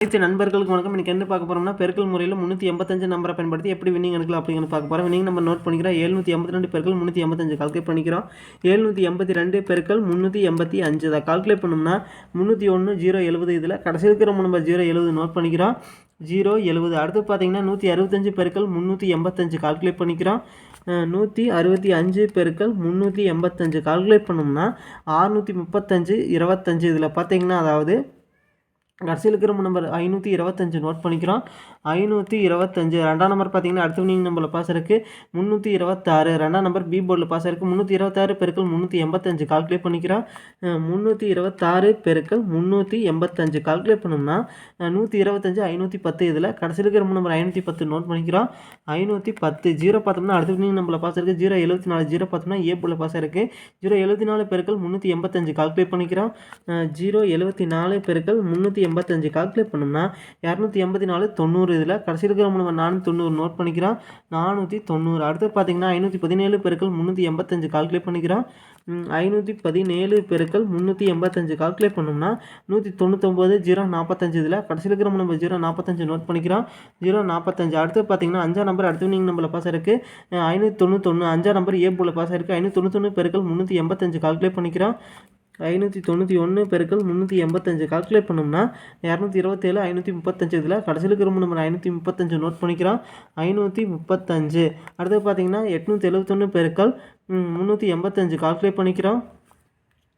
அனைத்து நண்பர்களுக்கு வணக்கம். இன்றைக்கி என்ன பார்க்க போகிறோம்னா பெருக்கல் முறையில் முந்நூற்றி எண்பத்தஞ்சு நம்பரை பயன்படுத்தி எப்படி வின்னிங் எடுக்கலாம் அப்படிங்கிறது பார்க்க போகிறோம் வின்னிங் நம்ம நோட் பண்ணிக்கிறோம். எழுநூற்றி எண்பத்தி ரெண்டு பெருக்கள் முந்நூற்றி எண்பத்தஞ்சு கால்குலேட் பண்ணிக்கிறோம். எழுநூற்றி எண்பத்தி ரெண்டு பெருக்கள் முந்நூற்றி எண்பத்தி அஞ்சு தான் கால்குலேட் பண்ணோம்னா முந்நூற்றி ஒன்று ஜீரோ எழுபது இதில் கடைசி இருக்கிற நம்ம ஜீரோ எழுபது நோட் பண்ணிக்கிறோம். ஜீரோ எழுபது. அடுத்து பார்த்தீங்கன்னா நூற்றி அறுபத்தஞ்சு பெருக்கள் முந்நூற்றி எண்பத்தஞ்சு கால்குலேட் பண்ணிக்கிறோம். நூற்றி அறுபத்தி அஞ்சு பெருக்கள் முந்நூற்றி எண்பத்தஞ்சு கால்குலேட் பண்ணோம்னா ஆறுநூற்றி முப்பத்தஞ்சு இருபத்தஞ்சு இதில் பார்த்தீங்கன்னா அதாவது கடைசியில் இருக்கிற நம்பர் ஐநூற்றி இருபத்தஞ்சு நோட் பண்ணிக்கிறோம். ஐநூற்றி இருபத்தஞ்சு. ரெண்டாம் நம்பர் பார்த்தீங்கன்னா அடுத்த வினிங் நம்பரில் பாஸ் இருக்குது முந்நூற்றி இருபத்தாறு. ரெண்டாம் நம்பர் பி போர்டில் பாஸ் இருக்குது முந்நூற்றி இருபத்தாறு பெருக்கள் முந்நூற்றி எண்பத்தஞ்சு. கால்குலேட் பண்ணிக்கிறோம். முந்நூற்றி இருபத்தாறு பெருக்கள் முந்நூற்றி எண்பத்தஞ்சு. கால்குலேட் பண்ணோம்னா நூற்றி இருபத்தஞ்சு ஐநூற்றி பத்து இதில் கடைசியில் இருக்கிற நம்பர் ஐநூற்றி பத்து நோட் பண்ணிக்கிறோம். ஐநூற்றி பத்து. ஜீரோ பார்த்தோம்னா அடுத்த வினிங் நம்பரில் பாஸ் இருக்குது ஜீரோ எழுபத்தி நாலு. ஜீரோ பார்த்தோம்னா ஏ போர்டில் பாஸ் இருக்குது ஜீரோ எழுபத்தி நாலு பெருக்கள் முந்நூற்றி எண்பத்தஞ்சு. கால்குலேட் பண்ணிக்கிறோம். ஜீரோ எழுபத்தி நாலு பெருக்கள் முந்நூற்றி எண்பத்தஞ்சு கால்குலேட் பண்ணோம்னா இரநூத்தி எண்பத்தி நாலு தொண்ணூறு இதில் கடைசி இருக்கிற நம்ம நானூற்றி தொண்ணூறு நோட் பண்ணிக்கிறோம் நானூற்றி தொண்ணூறு. அடுத்து பார்த்தீங்கன்னா ஐநூற்றி பதினேழு பெருக்கள் முந்நூற்றி எண்பத்தஞ்சு கால்குலேட் பண்ணிக்கிறோம் ஐநூற்றி பதினேழு பெருக்கள் முந்நூற்றி எண்பத்தஞ்சு கால்குலேட் பண்ணோம்னா நூற்றி தொண்ணூத்தொம்பது ஜீரோ நாற்பத்தஞ்சு இதில் கடைசி இருக்கிற நம்ம ஜீரோ நாற்பத்தஞ்சு நோட் பண்ணிக்கிறோம் ஜீரோ நாற்பத்தஞ்சு அடுத்து பார்த்தீங்கன்னா அஞ்சாம் நம்பர் அடுத்த நீங்கள் நம்பரில் பாஸ் இருக்குது ஐநூற்றி தொண்ணூத்தொன்று அஞ்சாம் நம்பர் ஏ போல பாஸ் இருக்குது ஐநூற்றி தொண்ணூத்தொன்று பெருக்கள் முந்நூற்றி எண்பத்தஞ்சு கால்குலேட் பண்ணிக்கிறோம் ஐநூற்றி தொண்ணூற்றி ஒன்று பெருக்கள் முந்நூற்றி எண்பத்தஞ்சு. கால்குலேட் பண்ணோம்னா இரநூத்தி இருபத்தேழு ஐநூற்றி முப்பத்தஞ்சு இதில் கடைசியில் இருக்கிற நம்ம ஐநூற்றி முப்பத்தஞ்சு நோட் பண்ணிக்கிறோம். ஐநூற்றி முப்பத்தஞ்சு. அடுத்து பார்த்தீங்கன்னா எட்நூற்றி எழுபத்தொன்று பெருக்கள் முந்நூற்றி எண்பத்தஞ்சு. கால்குலேட் பண்ணிக்கிறோம்.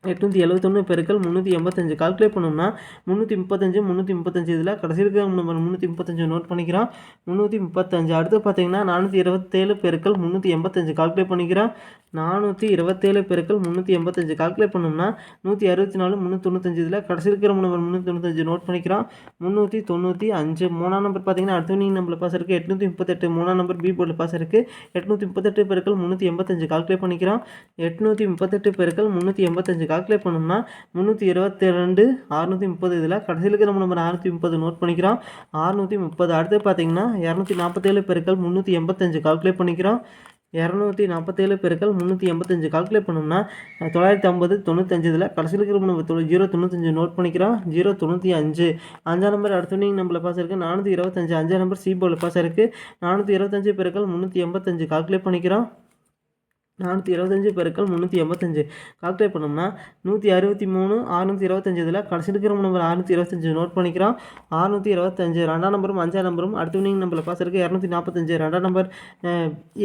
எட்நூற்றி எழுபத்தொன்று பெருக்கள் முந்நூற்றி எண்பத்தஞ்சு. கால்குலேட் பண்ணோம்னா முந்நூற்றி முப்பத்தஞ்சு முந்நூற்றி முப்பத்தஞ்சு இதில் கடைசி இருக்கிற நம்பர் முந்நூற்றி முப்பத்தஞ்சு நோட் பண்ணிக்கிறோம். முந்நூற்றி முப்பத்தஞ்சு. அடுத்து பார்த்தீங்கன்னா நானூற்றி இருபத்தேழு பெருக்கள் முந்நூற்றி எண்பத்தஞ்சு. கால்குலேட் பண்ணிக்கிறோம். நானூற்றி இருபத்தேழு பெருக்கள் முந்நூற்றி எண்பத்தஞ்சு. கால்குலேட் பண்ணோம்னா நூற்றி அறுபத்தி நாலு முந்நூற்றி தொண்ணூத்தஞ்சு இதில் கடைசி இருக்கிற நம்பர் முந்நூற்றி தொண்ணூத்தஞ்சு நோட் பண்ணிக்கிறோம். முந்நூற்றி தொண்ணூற்றி அஞ்சு. மூணாம் நம்பர் பார்த்தீங்கன்னா அடுத்த நீங்கள் நம்பரில் பாஸ் இருக்குது எட்நூற்றி முப்பத்தெட்டு. மூணாம் நம்பர் பி போர்டில் பாஸ் இருக்குது எட்நூற்றி முப்பத்தெட்டு பெருக்கள் முந்நூற்றி எண்பத்தஞ்சு. கால்குலேட் பண்ணிக்கிறோம். எட்நூற்றி முப்பத்தெட்டு பெருக்கள் முந்நூற்றி எண்பத்தஞ்சு. கால்குலேட் பண்ணோம்னா முந்நூற்றி இருபத்தி ரெண்டு அறுநூற்றி முப்பது இதில் கடைசியில் இருக்கிற நம்பர் அறுநூற்றி முப்பது நோட் பண்ணிக்கிறோம். அறுநூற்றி முப்பது அடுத்து பார்த்தீங்கன்னா இரநூத்தி நாற்பத்தேழு பெருக்கள் முந்நூற்றி எண்பத்தஞ்சு கால்குலேட் பண்ணிக்கிறோம். இரநூத்தி நாற்பத்தேழு பெருக்கள் முந்நூற்றி எண்பத்தஞ்சு கால்குலேட் பண்ணோம்னா தொள்ளாயிரத்தி ஐம்பது தொண்ணூத்தஞ்சு இதில் கடைசியில் இருக்கிற நம்ம ஜீரோ தொண்ணூத்தஞ்சு நோட் பண்ணிக்கிறோம். ஜீரோ தொண்ணூற்றி அஞ்சு அஞ்சாம் நம்பர் அடுத்தவனிங் வினிங் பாஸ் இருக்குது நானூற்றி இருபத்தஞ்சு அஞ்சாம் நம்பர் சி போர்டில் பாஸ் இருக்குது நானூற்றி இருபத்தஞ்சு பெருக்கள் முந்நூற்றி எண்பத்தஞ்சு கால்குலேட் பண்ணிக்கிறோம். நானூற்றி இருபத்தஞ்சு பெருக்கள் முந்நூற்றி எண்பத்தஞ்சு. கால்குலேட் பண்ணோம்னா நூற்றி அறுபத்தி மூணு அறுநூற்றி இருபத்தஞ்சு இதில் கடைசி இருக்கிற நம்பர் அறுநூற்றி இருபத்தஞ்சு நோட் பண்ணிக்கிறோம். அறுநூற்றி இருபத்தஞ்சு ரெண்டாம் நம்பரும் அஞ்சாம் நம்பரும் அடுத்த வினிங் நம்பரில் பாஸ் இருக்குது இரநூத்தி நாற்பத்தஞ்சு. ரெண்டாம் நம்பர்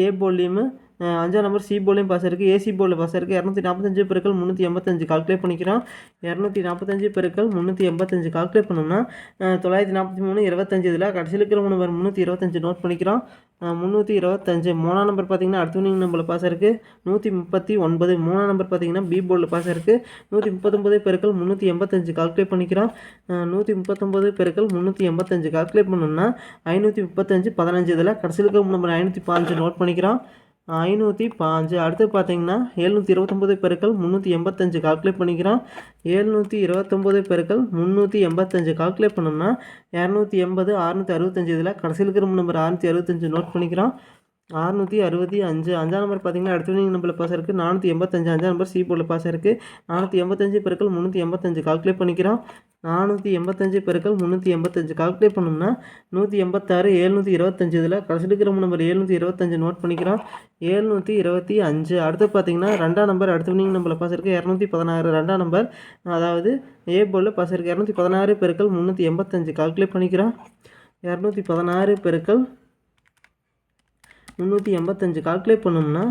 ஏ போலியும் அஞ்சாம் நம்பர் சி போர்ட்லையும் பாஸ் இருக்குது ஏசி போர்டில் பாஸ் இருக்குது இரநூத்தி நாற்பத்தஞ்சு பெருக்கள் முந்நூற்றி எண்பத்தஞ்சு. கால்குலேட் பண்ணிக்கிறோம். இரநூத்தி நாற்பத்தஞ்சு பெருக்கள் முந்நூற்றி எண்பத்தஞ்சு. கால்குலேட் பண்ணோம்னா தொள்ளாயிரத்தி நாற்பத்தி மூணு இருபத்தஞ்சு இதில் கடைசியில் இருக்கிற நம்பர் முந்நூற்றி இருபத்தஞ்சு நோட் பண்ணிக்கிறோம். முந்நூற்றி இருபத்தஞ்சு. மூணாம் நம்பர் பார்த்தீங்கன்னா அடுத்த வினிங் நம்பரில் பாஸ் இருக்குது நூற்றி முப்பத்தி ஒன்பது. மூணாம் நம்பர் பார்த்தீங்கன்னா பி போர்டில் பாஸ் இருக்குது நூற்றி முப்பத்தொம்பது பெருக்கள் முந்நூற்றி எண்பத்தஞ்சு. கால்குலேட் பண்ணிக்கிறோம். நூற்றி முப்பத்தொம்பது பெருக்கள் முந்நூற்றி எண்பத்தஞ்சு. கால்குலேட் பண்ணோம்னா ஐநூற்றி முப்பத்தஞ்சு பதினஞ்சு. இதில் கடைசியில் இருக்கிற நம்பர் ஐநூற்றி பாஞ்சு நோட் பண்ணிக்கிறோம். ஐநூற்றி பாஞ்சு. அடுத்து பார்த்தீங்கன்னா எழுநூற்றி இருபத்தொம்போது பெருக்கள் முந்நூற்றி எண்பத்தஞ்சு கால்குலேட் பண்ணிக்கிறோம் எழுநூற்றி இருபத்தொம்போது பெருக்கள் முந்நூற்றி எண்பத்தஞ்சு கால்குலேட் பண்ணோம்னா இரநூத்தி எண்பது அறுநூற்றி அறுபத்தஞ்சு இதில் கடைசியில் இருக்கிற நம்பர் அறுநூற்றி அறுபத்தஞ்சு நோட் பண்ணிக்கிறோம் அறுநூற்றி அறுபத்தி அஞ்சு அஞ்சாம் நம்பர் பார்த்தீங்கன்னா அடுத்த நம்பரில் பாஸ் இருக்குது நானூற்றி எண்பத்தஞ்சு அஞ்சாம் நம்பர் சி போர்டில் பாஸ் இருக்குது நானூற்றி எண்பத்தஞ்சு பெருக்கள் முந்நூற்றி எண்பத்தஞ்சு. கால்குலேட் பண்ணிக்கிறோம். நானூற்றி எண்பத்தஞ்சு பெருக்கள் முந்நூற்றி எண்பத்தஞ்சு. கால்குலேட் பண்ணோம்னா நூற்றி எண்பத்தாறு எழுநூற்றி இருபத்தஞ்சு இதில் கடைசி இருக்கிற நம்பர் எழுநூற்றி இருபத்தஞ்சு நோட் பண்ணிக்கிறோம். எழுநூற்றி இருபத்தி அஞ்சு. அடுத்து பார்த்தீங்கன்னா ரெண்டாம் நம்பர் அடுத்த வினிங் நம்பரில் பாஸ் இருக்குது இரநூத்தி பதினாறு. ரெண்டாம் நம்பர் அதாவது ஏ போர்டில் பாஸ் இருக்குது இரநூத்தி பதினாறு பெருக்கள் முந்நூற்றி எண்பத்தஞ்சு. கால்குலேட் பண்ணிக்கிறோம். இரநூத்தி பதினாறு பெருக்கள் முந்நூற்றி எண்பத்தஞ்சு கால்குலேட் பண்ணோம்னா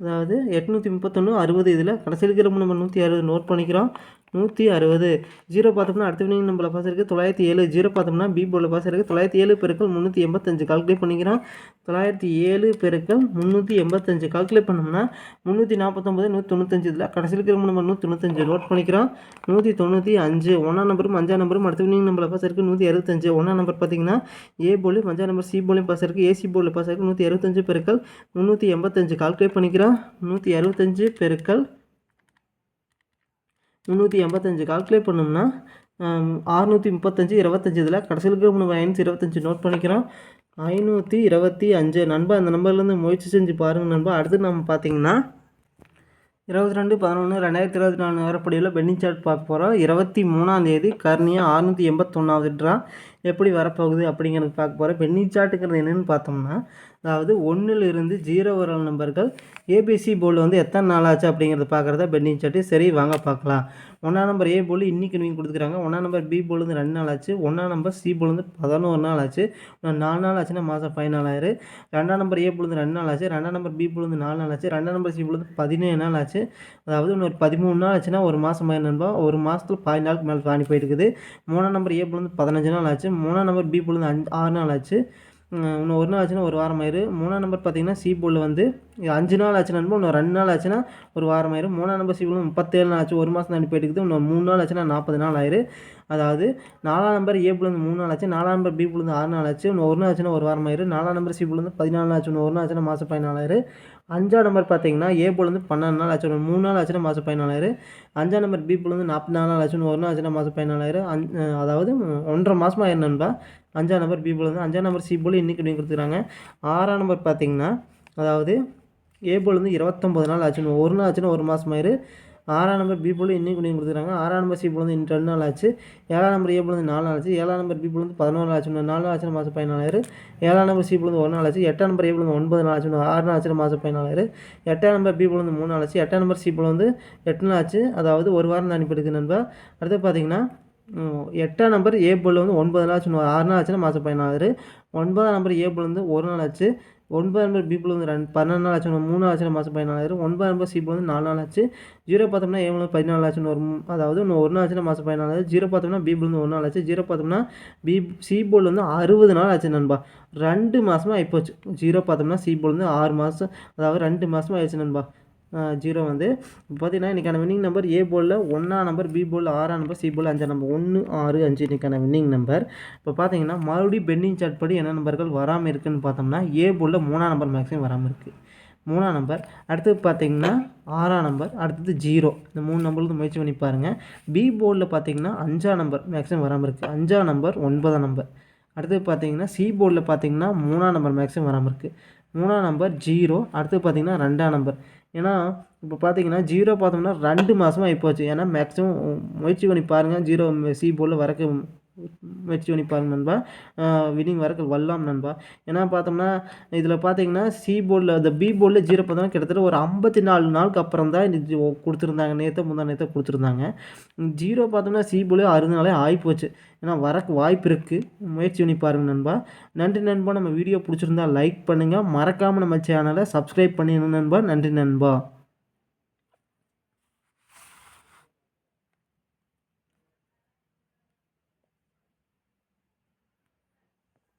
அதாவது எட்நூற்றி முப்பத்தொன்று அறுபது இதில் கடைசியில் இருக்கிற நம்ம நூற்றி அறுபது நோட் பண்ணிக்கிறோம். நூற்றி அறுபது. ஜீரோ பார்த்தோம்னா அடுத்த வினிங் நம்மள பாஸ் இருக்குது தொள்ளாயிரத்தி ஏழு. ஜீரோ பார்த்தோம்னா பி போர்டில் பாஸ் இருக்குது தொள்ளாயிரத்தி ஏழு பெருக்கள் முந்நூற்றி எண்பத்தஞ்சு. கால்குலேட் பண்ணிக்கிறோம். தொள்ளாயிரத்தி ஏழு பெருக்கள் முந்நூற்றி எண்பத்தஞ்சு. கால்குலேட் பண்ணோம்னா முந்நூற்றி நாற்பத்தொம்பது நூற்றி தொண்ணூத்தஞ்சு. இதில் கடைசியில் இருக்கிற நம்பர் நூற்றி தொண்ணூத்தஞ்சு. நோட் பண்ணிக்கிறோம். நூற்றி தொண்ணூற்றி அஞ்சு. ஒன்றாம் நம்பரும் அஞ்சாம் நம்பரும் அடுத்த வினிங் நம்மள பாஸ் இருக்குது நூற்றி அறுபத்தஞ்சு. ஒன்றாம் நம்பர் பார்த்தீங்கன்னா ஏ போலையும் அஞ்சாம் நம்பர் சி போலையும் பாஸ் இருக்குது ஏசி போர்டில் பாஸ் இருக்குது நூற்றி அறுபத்தஞ்சு பெருக்கள் முந்நூற்றி எண்பத்தஞ்சு. கால்குலேட் பண்ணிக்கிறோம். நூற்றி அறுபத்தஞ்சு பெருக்கள் முந்நூற்றி எண்பத்தஞ்சு கால்குலேட் பண்ணோம்னா அறுநூற்றி முப்பத்தஞ்சு இருபத்தஞ்சு இதில் கடைசியில் இருக்கிற நம்ம ஐநூற்றி இருபத்தஞ்சு நோட் பண்ணிக்கிறோம். ஐநூற்றி இருபத்தி அஞ்சு நண்பா அந்த நம்பர்லேருந்து முயற்சி செஞ்சு பாருங்கள் நண்பா. அடுத்து நம்ம பார்த்தீங்கன்னா இருபத்தி ரெண்டு பதினொன்று ரெண்டாயிரத்தி இருபத்தி நாலு வரப்படியில் பென்னிங் சார்ட் பார்க்க போகிறோம் இருபத்தி மூணாம் தேதி கர்னியா அறுநூற்றி எண்பத்தொன்னாவது ட்ரா எப்படி வரப்போகுது அப்படிங்கிறது பார்க்க போகிறோம் பென்னிங் சார்ட்டுங்கிறது என்னென்னு பார்த்தோம்னா அதாவது ஒன்றிலிருந்து ஜீரோ வரல் நம்பர்கள் ஏபிசி போல் வந்து எத்தனை நாள் ஆச்சு அப்படிங்கிறத பார்க்குறதா பெண்டிங் சார்ட்டு சரி வாங்க பார்க்கலாம். ஒன்றா நம்பர் ஏ போல் இன்றைக்கி நீங்கள் கொடுத்துருக்காங்க ஒன்றா நம்பர் பி போல் வந்து ரெண்டு நாள் ஆச்சு. ஒன்றா நம்பர் சி போல் வந்து பதினோரு நாள் ஆச்சு. நாலு நாள் ஆச்சுன்னா மாதம் பதினாலாயிரம் ரெண்டாம் நம்பர் ஏ போல் வந்து ரெண்டு நாள் ஆச்சு. ரெண்டாம் நம்பர் பி போல் வந்து நாலு நாள் ஆச்சு. ரெண்டாம் நம்பர் சி போல் வந்து பதினேழு நாள் ஆச்சு. அதாவது இன்னொரு பதிமூணு நாள் ஆச்சுன்னா ஒரு மாதம் நண்பா. ஒரு மாதத்தில் பாதி நாளுக்கு மேலே தாண்டி போயிட்டு இருக்குது. மூணாம் நம்பர் ஏ போல் வந்து பதினஞ்சு நாள் ஆச்சு. மூணாம் நம்பர் பி போல் அஞ்சு ஆறு நாள் ஆச்சு. இன்னும் ஒரு நாள் ஆச்சுன்னா ஒரு வாரம் ஆயிரு. மூணாம் நம்பர் பார்த்தீங்கன்னா சி போர்டில் வந்து அஞ்சு நாள் ஆச்சுன்னா இன்னும் ரெண்டு நாள் ஆச்சுன்னா ஒரு வாரம் ஆயிரும் மூணாம் நம்பர் சி போர்டில் முப்பத்தேழு நாள் ஆச்சு. ஒரு மாதம் தாண்டி போயிட்டு இன்னும் மூணு நாள் ஆச்சுன்னா நாற்பது நாள் ஆயிரு. அதாவது நாலாம் நம்பர் ஏ புலேருந்து மூணு நாள் ஆச்சு நாலாம் நம்பர் பி புலேருந்து ஆறு நாள் ஆச்சு இன்னும் ஒரு நாள் ஆச்சுன்னா ஒரு வாரம் ஆயிரு நாலாம் நம்பர் சி புலேருந்து பதினாலு நாள் ஆச்சு இன்னும் ஒரு நாள் ஆச்சுன்னா மாதம் பதினாலாயிரம் அஞ்சாம் நம்பர் பார்த்தீங்கன்னா ஏ போலேருந்து பன்னெண்டு நாள் ஆச்சு மூணு நாள் ஆச்சுன்னா மாதம் பதினாலாயிரம் அஞ்சாம் நம்பர் பி போலேருந்து நாற்பத்தி நாலு நாள் ஆச்சுன்னு ஒரு நாள் ஆச்சுன்னா மாதம் பதினாலாயிரம் அஞ் அதாவது ஒன்றரை மாதமாக ஆயிரம் அஞ்சாம் நம்பர் பி போலேருந்து அஞ்சாம் நம்பர் சி போல் இன்றைக்கி நீங்கள் கொடுத்துருக்காங்க. ஆறாம் நம்பர் பார்த்தீங்கன்னா அதாவது ஏ போலேருந்து இருபத்தொம்பது நாள் ஆச்சுன்னு ஒரு நாள் ஆச்சுன்னா ஒரு மாதமாயிரு ஆறாம் நம்பர் பி போல் இன்னும் நீங்கள் கொடுத்துருக்காங்க. ஆறாம் நம்பர் சி போல் வந்து இன்னும் ரெண்டு நாள் ஆச்சு. ஏழாம் நம்பர் ஏ போல் வந்து நாலு நாள் ஆச்சு. ஏழாம் நம்பர் பி போல் வந்து பதினோரு நாள் ஆச்சு. நாலு ஆச்சு மாதம் பதினாலாயிரம். ஏழாம் நம்பர் சி போல் வந்து ஒரு நாள் ஆச்சு. எட்டாம் நம்பர் ஏ போல் வந்து ஒன்பது நாள் ஆச்சு. ஆறு நாள் ஆச்சு மாதம் பதினாலாயிரம். எட்டாம் நம்பர் பி போல் வந்து மூணு நாள் ஆச்சு. எட்டாம் நம்பர் சி போல் வந்து எட்டு நாள் ஆச்சு. அதாவது ஒரு வாரம் தான் அனுப்பிடுது நண்பா. அடுத்து பார்த்தீங்கன்னா எட்டாம் நம்பர் ஏ போல் வந்து ஒன்பது நாள் ஆச்சு. ஆறு நாள் ஆச்சுன்னா மாதம் பதினாலாயிரம். ஒன்பதாம் நம்பர் ஏ போல் வந்து ஒரு நாள் ஆச்சு. ஒன்பது நம்பர் பி வந்து ரெண்டு பன்னெண்டு நாள் ஆச்சு மூணு ஆச்சு மாதம் பதினாலாயிரம். ஒன்பது நம்பர் சி வந்து நாலு நாள் ஆச்சு. ஜீரோ பார்த்தோம்னா ஏழு பதினாலு ஆச்சுன்னு ஒரு அதாவது இன்னும் ஒரு நாள் ஆச்சுன்னா மாதம் பதினாலாயிரம். ஜீரோ பார்த்தோம்னா பி வந்து ஒரு நாள் ஆச்சு. ஜீரோ பார்த்தோம்னா பி சி போல் வந்து அறுபது நாள் ஆச்சு நண்பா. ரெண்டு மாதமாக ஆகிப்போச்சு ஜீரோ பார்த்தோம்னா சி போல் வந்து ஆறு மாதம் அதாவது ரெண்டு மாதமாக ஆயிடுச்சு நண்பா. ஜீரோ வந்து. இப்போ பார்த்தீங்கன்னா இன்றைக்கான வின்னிங் நம்பர் ஏ போலில் ஒன்றா நம்பர் பி போல் ஆறாம் நம்பர் சி போல் அஞ்சாம் நம்பர் ஒன்று ஆறு அஞ்சு இன்றைக்கான வின்னிங் நம்பர் இப்போ பார்த்தீங்கன்னா மறுபடியும் பெண்டிங் சார்ட் படி என்ன நம்பர்கள் வராமல் இருக்குதுன்னு பார்த்தோம்னா ஏ போலில் மூணாம் நம்பர் மேக்ஸிமம் வராமல் இருக்குது மூணாம் நம்பர் அடுத்தது பார்த்தீங்கன்னா ஆறாம் நம்பர் அடுத்தது ஜீரோ இந்த மூணு நம்பருக்கு முயற்சி பண்ணி பாருங்கள் பி போர்டில் பார்த்தீங்கன்னா அஞ்சாம் நம்பர் மேக்ஸிமம் வராமல் இருக்குது அஞ்சாம் நம்பர் ஒன்பதாம் நம்பர் அடுத்தது பார்த்தீங்கன்னா சி போர்டில் பார்த்தீங்கன்னா மூணாம் நம்பர் மேக்ஸிமம் வராமல் இருக்குது மூணாம் நம்பர் ஜீரோ அடுத்து பார்த்தீங்கன்னா ரெண்டாம் நம்பர் ஏன்னா இப்போ பார்த்தீங்கன்னா ஜீரோ பார்த்தோம்னா ரெண்டு மாதமாக ஆகிப்போச்சு ஏன்னா மேக்ஸிமம் முயற்சி பண்ணி பாருங்கள் ஜீரோ சி போல் வரக்கு முயற்சி பண்ணி பாருங்க நண்பா வினிங் வரக்கு வரலாம் நண்பா. ஏன்னா பார்த்தோம்னா இதில் பார்த்தீங்கன்னா சி போர்டில் இந்த பி போர்டில் ஜீரோ பார்த்தோம்னா கிட்டத்தட்ட ஒரு ஐம்பத்தி நாலு நாளுக்கு அப்புறம் தான் இது கொடுத்துருந்தாங்க. நேற்று முந்தா நேற்று கொடுத்துருந்தாங்க. ஜீரோ பார்த்தோம்னா சி போர்டில் அறுபது நாளே ஆகிப்போச்சு ஏன்னா வரக்கு வாய்ப்பு இருக்குது முயற்சி பண்ணி பாருங்கள் நண்பா. நன்றி நண்பா. நம்ம வீடியோ பிடிச்சிருந்தா லைக் பண்ணுங்கள் மறக்காமல் நம்ம சேனலை சப்ஸ்கிரைப் பண்ணிடணும் நண்பா. நன்றி நண்பா.